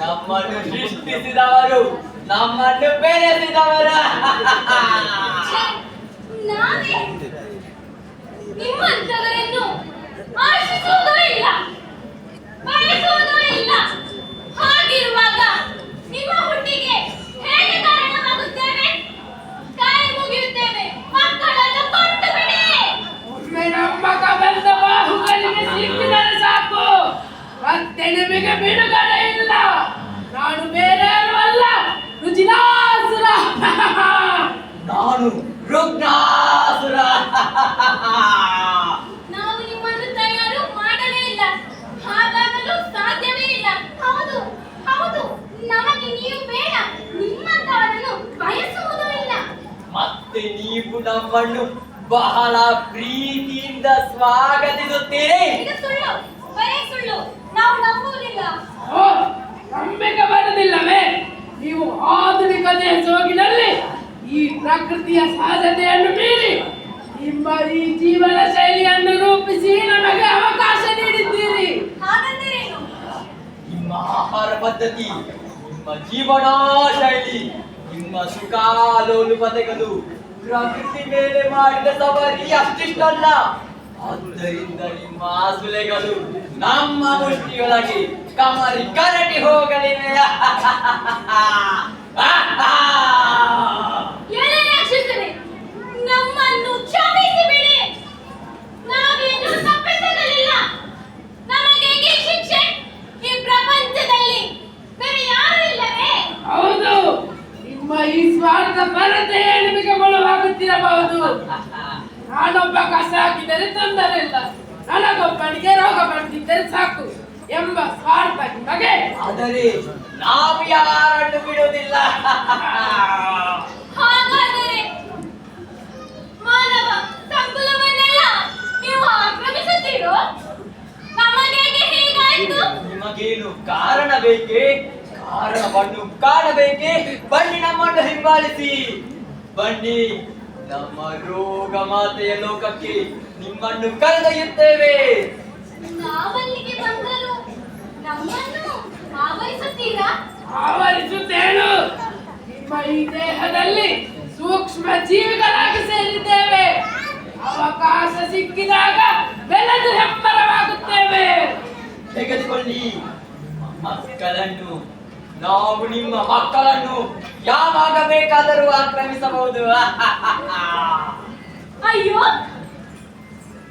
ನಮ್ಮನ್ನು ಸೃಷ್ಟಿಸಿದವರು ನಮ್ಮನ್ನು ಬೆಳೆಸಿದವರು ಛೆ, ನಾವೇ ನಿಮ್ಮಂಥವರನ್ನು ಆಶಿಸುವುದೂ ಇಲ್ಲ. ಬಯಸುವುದೂ ಇಲ್ಲ. ಹಾಗಿರುವಾಗ ನಿಮ್ಮ ಹುಟ್ಟಿಗೆ ಹೇಗೆ ಕಾರಣವಾಗುತ್ತೇವೆ? ಕಾಯಿ ಮುಗಿಯುತ್ತೇವೆ. ಮಕ್ಕಳನ್ನು ಕೊಟ್ಟು ಬಿಡಿ. ನಮ್ಮ ಕಬಂದ ಬಾಹುಗಳಿಗೆ ಸಿಕ್ಕಿದರೆ ಸಾಕು ಮತ್ತೆ ನಿಮಗೆ ಬಿಡುಗಡೆ ಇಲ್ಲ. ನಾನು ಬೇರೆ ಯಾರು ಅಲ್ಲ ರುಚಿರಾಸುರ ನಾನು ರುಗ್ನಾಸುರ ನಾವು ನಿಮ್ಮನ್ನು ತಯಾರು ಮಾಡಲೇ ಇಲ್ಲ. ಹಾಗಾಗಲು ಸಾಧ್ಯವೇ ಇಲ್ಲ. ಹೌದು ಹೌದು. ನಮಗೆ ನೀವು ಬೇಡ. ನಿಮ್ಮಂತವರನ್ನು ಬಯಸುವುದೂ ಇಲ್ಲ. ಮತ್ತೆ ನೀವು ನಮ್ಮನ್ನು ಬಹಳ ಪ್ರೀತಿಯಿಂದ ಸ್ವಾಗತಿಸುತ್ತೀರಿ. ಇದು ಸುಳ್ಳು. ನಾವು ನಂಬುವುದಿಲ್ಲ. ಓ ನಂಬಿಕೆ ಬರುವುದಿಲ್ಲವೇ ನೀವು ಆಧುನಿಕತೆಯ ಸೋಗಿನಲ್ಲಿ ಈ ಪ್ರಕೃತಿಯ ಸಹಜತೆಯನ್ನು ಮೀರಿ ನಿಮ್ಮ ಈ ಜೀವನ ಶೈಲಿಯನ್ನು ರೂಪಿಸಿ ನಮಗೆ ಅವಕಾಶ ನೀಡಿದ್ದೀರಿ. ಹಾಗಂದರೇನು ನಿಮ್ಮ ಆಹಾರ ಪದ್ಧತಿ ನಿಮ್ಮ ಜೀವನ ಶೈಲಿ ನಿಮ್ಮ ಸುಖಾಲೋಲುಪತೆಗಳು ಪ್ರಕೃತಿ ಮೇಲೆ ಮಾಡಿದ ಸವಾರಿ ಅಷ್ಟಿಷ್ಟಲ್ಲ. ಆದ್ದರಿಂದ ನಿಮ್ಮ ಆಸುಲೆಗಳು ನಮ್ಮ ಮುಷ್ಟಿಯೊಳಗೆ ಕಮರಿ ಕರಟಿ ಹೋಗಲಿವೆ ನಮ್ಮನ್ನು ಕ್ಷಮಿಸಿ ಬಿಡಿ. ನಾವೇನು ತಪ್ಪಿಸಲಿಲ್ಲ ನಮಗೆ ಈ ಶಿಕ್ಷೆ ಈ ಪ್ರಪಂಚದಲ್ಲಿ ಬೇರೆ ಯಾರು ಇಲ್ಲವೇ? ಹೌದು. ನಿಮ್ಮ ಈ ಸ್ವಾರ್ಥ ಪರತೆ ನಿಮಗೆ ಮೊಳವಾಗುತ್ತಿರಬಹುದು ನಾನೊಬ್ಬ ಕಸ ಹಾಕಿದರೆ ತೊಂದರೆ ಇಲ್ಲ ನನಗೊಬ್ಬನಿಗೆ ರೋಗ ಬಂದಿದ್ದರೆ ಸಾಕು ಎಂಬ ಸ್ವಾರ್ಥ ನಿಮಗೆ. ಆದರೆ ನಾವು ಯಾರನ್ನು ಬಿಡುವುದಿಲ್ಲ. ಹಾಗಾದರೆ ಮಾನವ ಸಂಕುಲವನ್ನೆಲ್ಲ ನೀವು ಆಕ್ರಮಿಸುತ್ತೀರೋ? ನಮಗೇಗೆ ಹೀಗಾಯ್ತು? ನಿಮಗೇನು ಕಾರಣ ಬೇಕೇ ಕಾರಣವನ್ನು ಕಾಣಬೇಕೆ? ಬನ್ನಿ ನಮ್ಮನ್ನು ಹಿಂಬಾಲಿಸಿ. ಬನ್ನಿ ನಮ್ಮ ರೋಗ ಮಾತೆಯ ಲೋಕಕ್ಕೆ. ನಿಮ್ಮನ್ನು ಕರೆದೊಯ್ಯುತ್ತೇವೆ. ನಾವಲ್ಲಿಗೆ ಬಂದರು ನಮ್ಮನ್ನು ಆವರಿಸುತ್ತೀರಾ? ಆವರಿಸುತ್ತೇನು. ನಿಮ್ಮ ಈ ದೇಹದಲ್ಲಿ ಸೂಕ್ಷ್ಮ ಜೀವಿಗಳಾಗಿ ಸೇರಿದ್ದೇವೆ. ಅವಕಾಶ ಸಿಕ್ಕಿದಾಗ ಬೆಳೆದು ಹೆಮ್ಮರವಾಗುತ್ತೇವೆ ತೆಗೆದುಕೊಳ್ಳಿ. ಮಕ್ಕಳನ್ನು ನಾವು ನಿಮ್ಮ ಮಕ್ಕಳನ್ನು ಯಾವಾಗ ಬೇಕಾದರೂ ಆಕ್ರಮಿಸಬಹುದು. ಅಯ್ಯೋ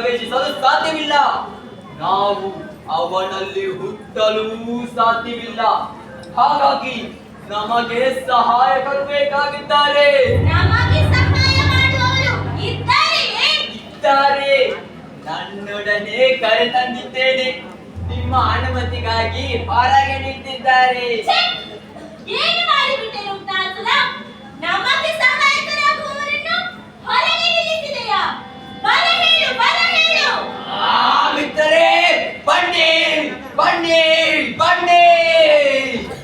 ಪ್ರವೇಶಿಸಲು ಸಾಧ್ಯವಿಲ್ಲ. ನಾವು ಅವನಲ್ಲಿ ಹುಟ್ಟಲೂ ಸಾಧ್ಯವಿಲ್ಲ. ಹಾಗಾಗಿ ನಮಗೆ ಸಹಾಯ ಕೊಡಬೇಕಾಗಿದ್ದಾರೆ ಇದ್ದಾರೆ. ನನ್ನೊಡನೆ ಕರೆ ತಂದಿದ್ದೇನೆ ನಿಮ್ಮ ಅನುಮತಿಗಾಗಿ ಹೊರಗೆ ನಿಂತಿದ್ದಾರೆ. ನಮಗೆ ಸಹಾಯಕರಾಗುವವರನ್ನು ಹೊರಗೆ ನಿಲ್ಲಿಸಿದೆಯಾ? பன்னீர் பன்னீர் பன்னீர்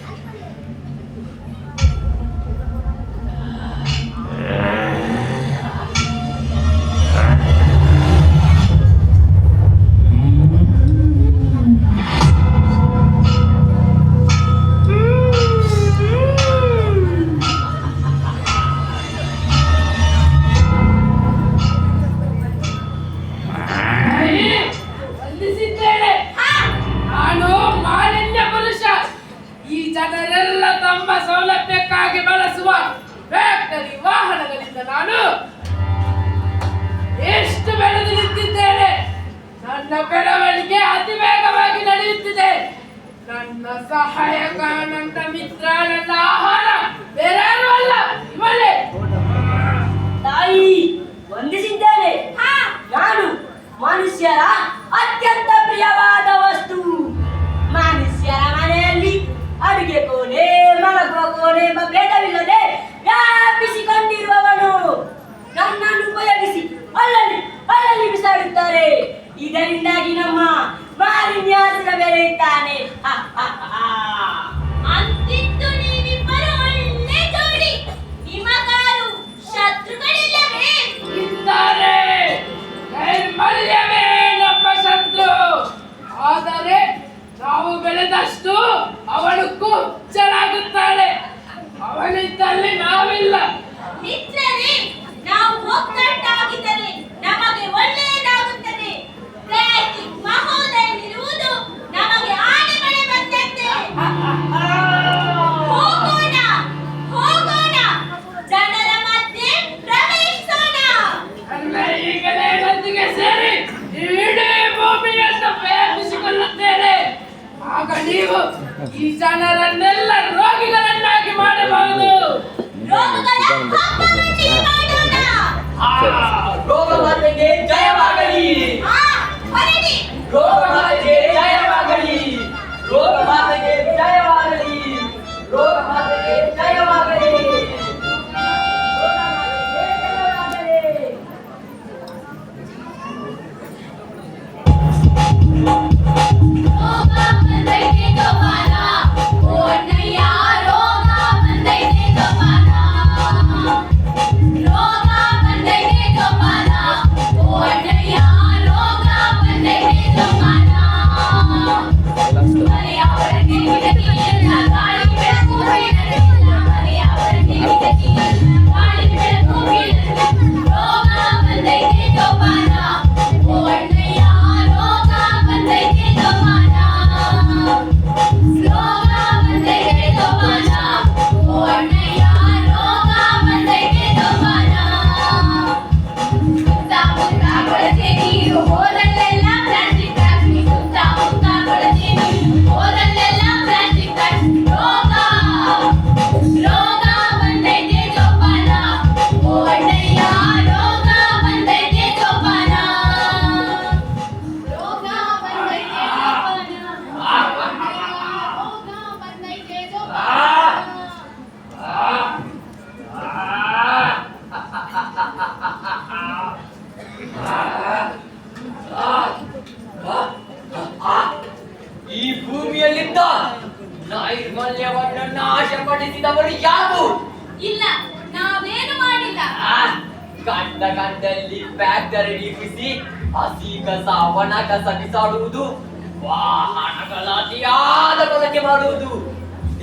ಅತಿಯಾದ ಬಳಕೆ ಮಾಡುವುದು.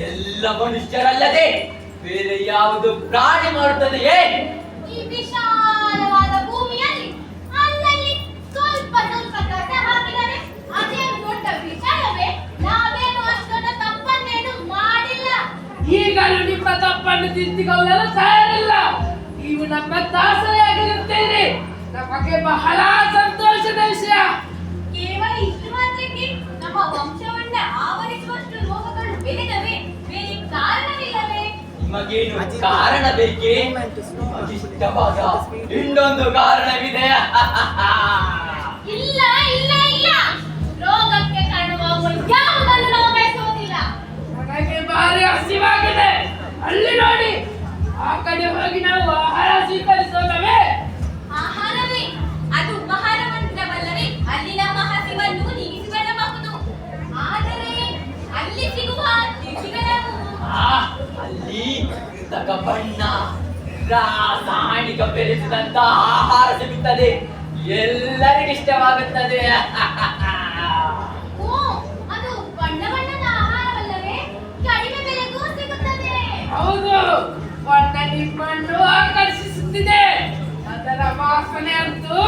ಎಲ್ಲ ಮನುಷ್ಯರಲ್ಲದೆ ಬೇರೆ ಯಾವುದು ಪ್ರಾಣಿ ಮಾಡುತ್ತದೆಯೇ ಈ ವಿಶಾಲವಾದ ಭೂಮಿಯಲ್ಲಿ ಅಲ್ಲಲ್ಲಿ ಸ್ವಲ್ಪ ಸ್ವಲ್ಪ ಕಸ ಹಾಕಿದರೆ ಅದೇನು ದೊಡ್ಡ ವಿಷಯವೇ ನಾವೇನು ಅಷ್ಟೊಂದು ತಪ್ಪನ್ನೇನು ಮಾಡಿಲ್ಲ? ಈಗಲೂ ನಿಮ್ಮ ತಪ್ಪನ್ನು ತಿದ್ದಿಕೊಳ್ಳಲು ತಯಾರಿಲ್ಲ. ನೀವು ನಮ್ಮ ದಾಸರಾಗಿರುತ್ತೀರಿ ನಮಗೆ ಬಹಳ ಸಂತೋಷದ ವಿಷಯ. ಕೇವಲ ನಮ್ಮ ವಂಶವನ್ನ ಆವರಿಸುವಷ್ಟು ರೋಗಗಳು ಬೆಳೆದವೆ. ಬೇರೆ ಕಾರಣವಿಲ್ಲವೇ? ನಿಮಗೇನು ಕಾರಣ ಬೇಕೇ? ಇಷ್ಟವಾದ ಇನ್ನೊಂದು ಕಾರಣವಿದೆ. ಇಲ್ಲ ಇಲ್ಲ ಇಲ್ಲ. ರೋಗಕ್ಕೆ ಕಾರಣವಾಗುವ ಯಾವುದನ್ನು ನಾವು ಬಯಸುವುದಿಲ್ಲ. ನನಗೆ ಭಾರಿ ಹಸಿವಾಗಿದೆ. ಅಲ್ಲಿ ನೋಡಿ ಆ ಕಡೆ ಹೋಗಿ ನಾವು ಆಹಾರ ಸ್ವೀಕರಿಸೋಣವೇ ಎಲ್ಲರಿಗೂ ಇಷ್ಟವಾಗುತ್ತದೆ. ಓ ಅದು ಬಣ್ಣ ಬಣ್ಣದ ಆಹಾರವಲ್ಲವೇ? ಕಡಿಮೆ ಬೆಲೆಗೂ ಸಿಗುತ್ತದೆ. ಹೌದು ಬಣ್ಣ ನಿಮ್ಮನ್ನು ಆಕರ್ಷಿಸುತ್ತಿದೆ. ಅದರ ವಾಸನೆ ಅಂತೂ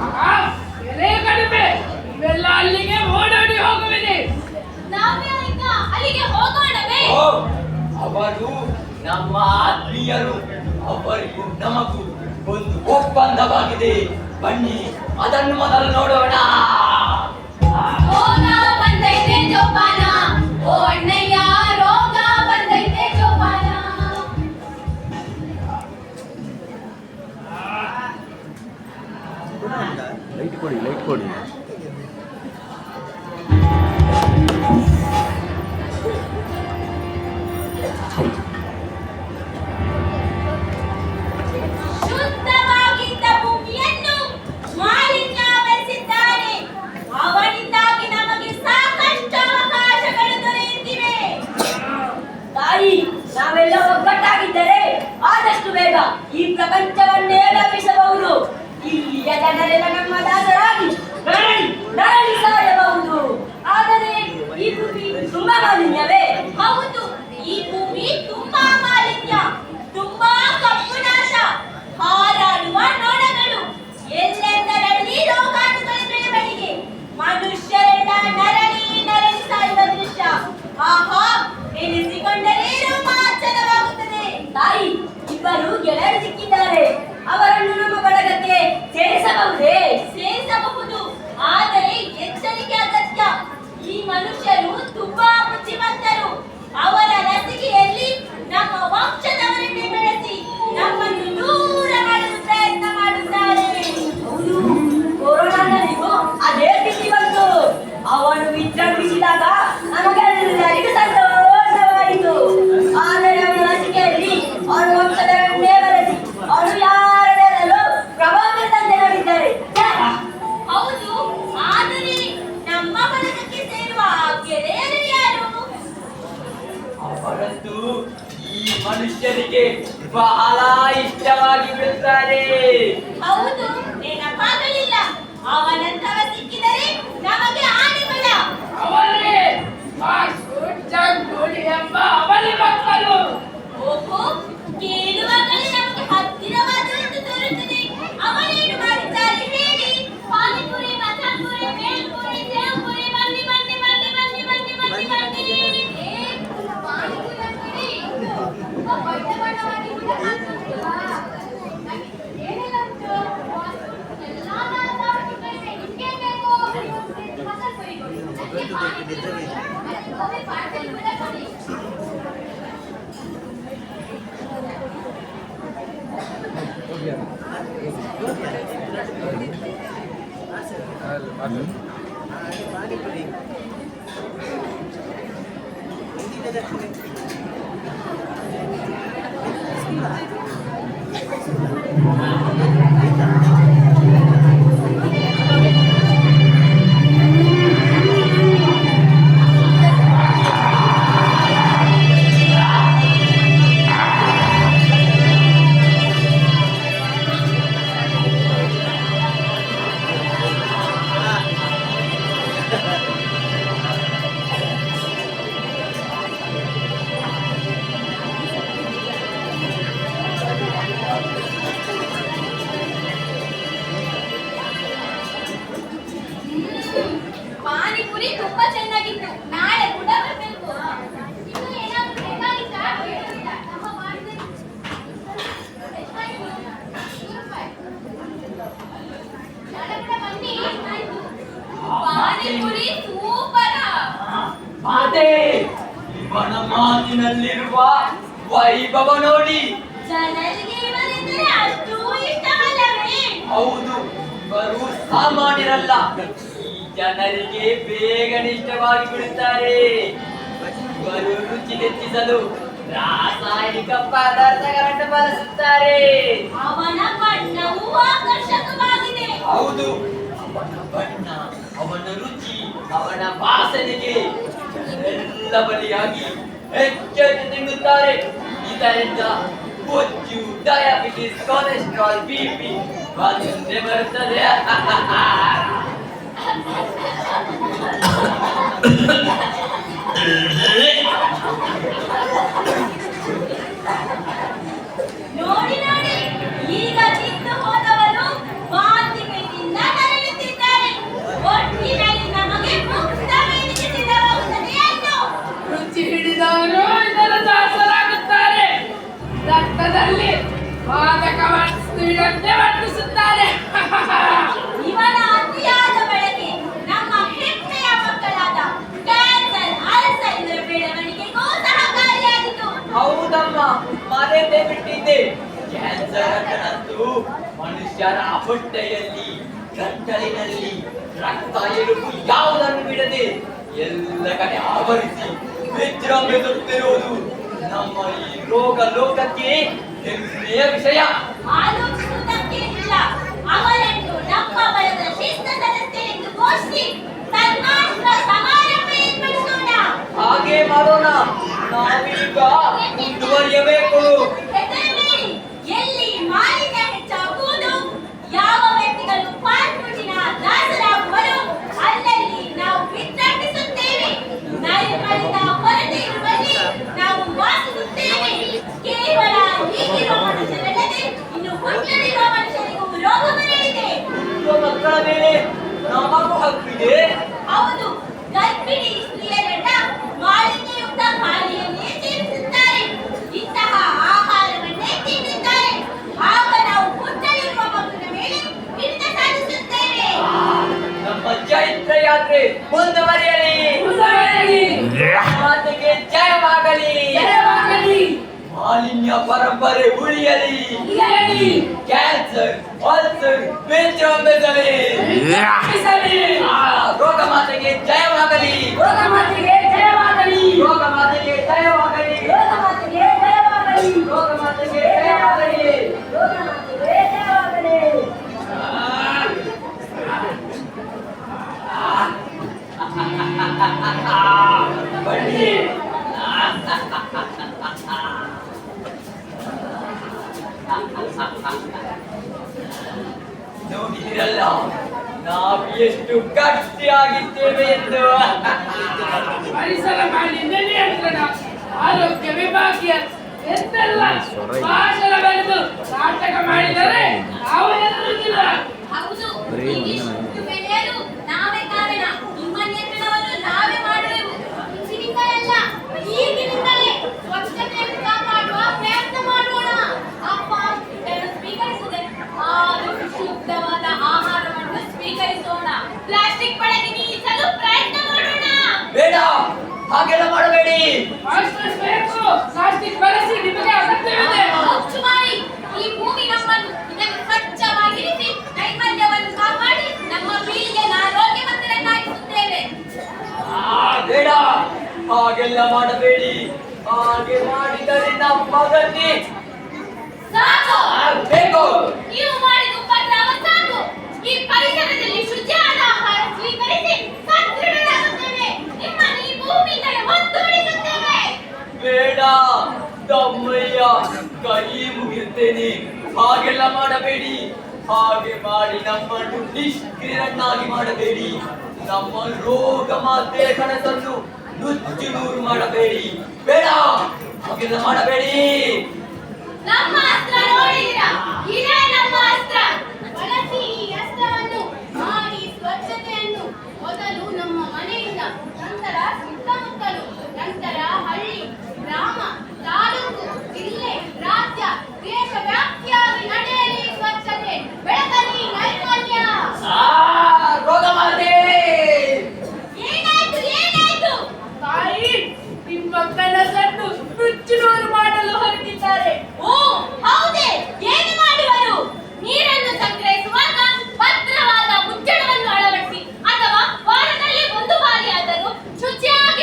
ಆಹಾ, ಬೆಲೆ ಕಡಿಮೆ. ಇವೆಲ್ಲ ಅಲ್ಲಿಗೆ ಓಡೋಡಿ ಹೋಗುವಿರಿ. ಅಲ್ಲಿಗೆ ಹೋಗೋಣವೇ? ಓ, ಅವರು ನಮ್ಮ ಆತ್ಮೀಯರು ಅವರಿಗೂ ನಮಗೂ ಒಂದು ಒಪ್ಪಂದವಾಗಿದೆ. ಬನ್ನಿ ಅದನ್ನು ಮೊದಲು ನೋಡೋಣ. ರೋಗ ಬಂದೈತೆ ಓ ಅಣ್ಣಯ್ಯ ಬಹಳ ಇಷ್ಟವಾಗಿ ಬಿಡುತ್ತಾರೆ ಹೌದು ನೆನಪಾಗಲಿಲ್ಲ ಅವನಂತವ ಸಿಕ್ಕಿದರೆ ನಮಗೆ ಆಡಿಬಲ ಫುಡ್ ಜಂಕ್ ಎಂಬ ಅವಳಿ ಮಕ್ಕಳು. ಓಹೋ ಕೇಳುವಾಗ তোদেরকে বেঁধে বেঁধে দেখুন ಪುರಿ ಸೂಪರ ಮಾತೆ ಇವನ ಮಾತಿನಲ್ಲಿರುವ ವೈಭವ ನೋಡಿ. ಜನರಿಗೆ ಇವರಿದ್ದರೆ ಅಷ್ಟು ಇಷ್ಟವಲ್ಲವೇ? ಹೌದು ಬರು ಸಾಮಾನ್ಯರಲ್ಲ. ಈ ಜನರಿಗೆ ಬೇಗನೆ ಇಷ್ಟವಾಗಿ ಬಿಡುತ್ತಾರೆ ಇವರು ರುಚಿಗೆಚ್ಚಿಸಲು ರಾಸಾಯನಿಕ ಪದಾರ್ಥಗಳನ್ನು ಬಳಸುತ್ತಾರೆ. ಅವನ ಬಣ್ಣವು ಆಕರ್ಷಕವಾಗಿದೆ. ಹೌದು ಅವನ ರುಚಿ ಅವನ ವಾಸನೆಗೆ ಎಲ್ಲ ಬಲಿಯಾಗಿ ಹೆಚ್ಚೆಚ್ಚು ತಿನ್ನುತ್ತಾರೆ ಇದರಿಂದ ಬೊಜ್ಜು ಡಯಾಬಿಟಿಸ್ ಕೊಲೆಸ್ಟ್ರಾಲ್ ಬಿ ಪಿ ಬಂದೇ ಬರುತ್ತದೆ ನಾವೀಗ ಮುಂದುವರಿಯಬೇಕು. ಎಲ್ಲಿ ಮಾಲಿನ್ಯ ಹೆಚ್ಚಾಗುವುದು ಯಾವ ವ್ಯಕ್ತಿಗಳು ಪಾರ್ಕ್ ರುಚಿನ ದಾಸರಾಗುವರು ಅಲ್ಲಲ್ಲಿ ನಾವು ವಿತರ್ಕಿಸುತ್ತೇವೆ ನೈರ್ಮಲ್ಯದ ಕೊರತೆ ಇರುವಲ್ಲಿ ನಾವು ವಾಸಿಸುತ್ತೇವೆ. ಕೇವಲ ಈಗಿರುವ ಮನುಷ್ಯರಲ್ಲದೆ ಇನ್ನು ಮುಂದಿರುವ ಮನುಷ್ಯರಿಗೂ ರೋಗ ಬರಲಿದೆ. ಮಕ್ಕಳ ಮೇಲೆ ನಮಗೂ ಹಕ್ಕಿದೆ ಹೌದು ಗರ್ಭಿಣಿ ಯಾತ್ರೆ ಮುಂದುವರಿಯಲಿ ಮುಂದುವರೆಯಲಿ. ಮಾತೆಗೆ ಜಯವಾಗಲಿ ಜಯವಾಗಲಿ. ಮಾಲಿನ್ಯ ಪರಂಪರೆ ಉಳಿಯಲಿ ಉಳಿಯಲಿ. Cancer ulcer ವಿಜೃಂಭಿಸಲಿ ರಕ್ಷಿಸಲಿ. ಆ, ರೋಗ ಮಾತೆಗೆ ಜಯವಾಗಲಿ ರೋಗ ಮಾತೆಗೆ ಜಯವಾಗಲಿ. ರೋಗ ಮಾತೆಗೆ ಜಯವಾಗಲಿ ಬನ್ನಿ ನೋಡಿದಿರಲ್ಲ ನಾವು ಎಷ್ಟು ಗಟ್ಟಿಯಾಗಿದ್ದೇವೆ ಎಂದು. ಪರಿಸರ ಮಾಲಿನ್ಯ ನಿಯಂತ್ರಣ ಆರೋಗ್ಯ ವಿಭಾಗೀಯ ಎಂತೆಲ್ಲ ಭಾಷಣ ಬೆಳೆದು ನಾಟಕ ಮಾಡಿದರೆ ನಾವು ಎದುರುತ್ತಿಲ್ಲ ಹೌದು ಆರೋಗ್ಯವಂತರನ್ನಾಗಿಸುತ್ತೇವೆ ಮಾಡಬೇಡಿ. ಬೇಡ. ಹಾಗೆಲ್ಲ ಮಾಡಬೇಡಿ. ಹಾಗೆ ಮಾಡಿದರೆ ನಮ್ಮ ಗತಿ. ಸಾಕು. ಬೇಕು. ನೀವು ಮಾಡಿದ ಉಪದ್ರವ ಸಾಕು. ಈ ಪರಿಸರದಲ್ಲಿ ಶುಚಿಯಾದ ಆಹಾರ ಸ್ವೀಕರಿಸಿ ನಿಮ್ಮನ್ನು ಈ ಭೂಮಿಯಿಂದಲೇ ಒತ್ತುವರಿಸುತ್ತೇವೆ ಬೇಡ ತಮ್ಮಯ್ಯ ಕೈ ಮುಗಿಯುತ್ತೇನೆ ಹಾಗೆಲ್ಲ ಮಾಡಬೇಡಿ. ಹಾಗೆ ಮಾಡಿ ನಮ್ಮನ್ನು ನಿಷ್ಕ್ರಿಯರನ್ನಾಗಿ ಮಾಡಬೇಡಿ. ನಮ್ಮ ರೋಗ ಮಾತೆ ಕನಸನ್ನು ನುಚ್ಚು ನೂರು ಮಾಡಬೇಡಿ. ಬೇಡ ಹಾಗೆಲ್ಲ ಮಾಡಬೇಡಿ. ನಮ್ಮ ಅಸ್ತ್ರ ನೋಡಿದಿರಾ ಇದೇ ನಮ್ಮ ಅಸ್ತ್ರ ಬಳಸಿ ಈ ಅಸ್ತ್ರವನ್ನು ಮಾಡಿ ಸ್ವಚ್ಛತೆಯನ್ನು ಮೊದಲು ನಮ್ಮ ಮನೆಯಿಂದ ನಂತರ ಸುತ್ತಮುತ್ತಲು ನಂತರ ಹಳ್ಳಿ ಗ್ರಾಮ ತಾಲೂಕು ಜಿಲ್ಲೆ ರಾಜ್ಯ ದೇಶ ವ್ಯಾಪ್ತಿಯಾಗಿ ನಡೆಯಲಿ ಸ್ವಚ್ಛತೆ ಬೆಳಗಲಿ ನೈರ್ಮಲ್ಯ. ಏನಾಯ್ತು ಏನಾಯ್ತು? ತಾಯಿ ನಿಮ್ಮ ಕನಸನ್ನು ನುಚ್ಚುನೂರು ಮಾಡಲು ಹೊರಟಿದ್ದಾರೆ. ಓ ಹೌದೇ ಏನು ಮಾಡುವರು? ನೀರನ್ನು ಸಂಗ್ರಹಿಸುವಾಗ ಭದ್ರವಾದ ಮುಚ್ಚಳವನ್ನು ಅಳವಡಿಸಿ ಅಥವಾ ವಾರದಲ್ಲಿ ಒಂದು ಬಾರಿ ಆದರೂ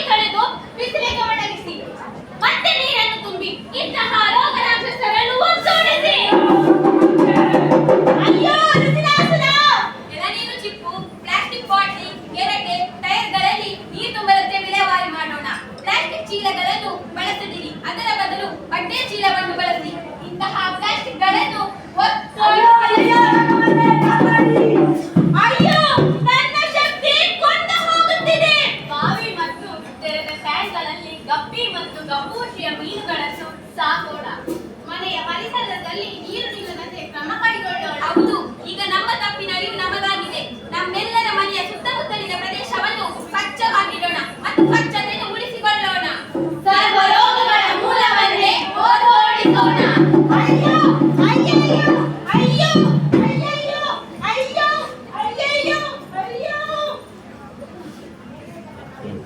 ತೊಳೆದು ಬಿಸಿಲಿಗೆ ಒಣಗಿಸಿ ಮತ್ತೆ ನೀರನ್ನು ತುಂಬಿ ಇಂತಹ ರೋಗ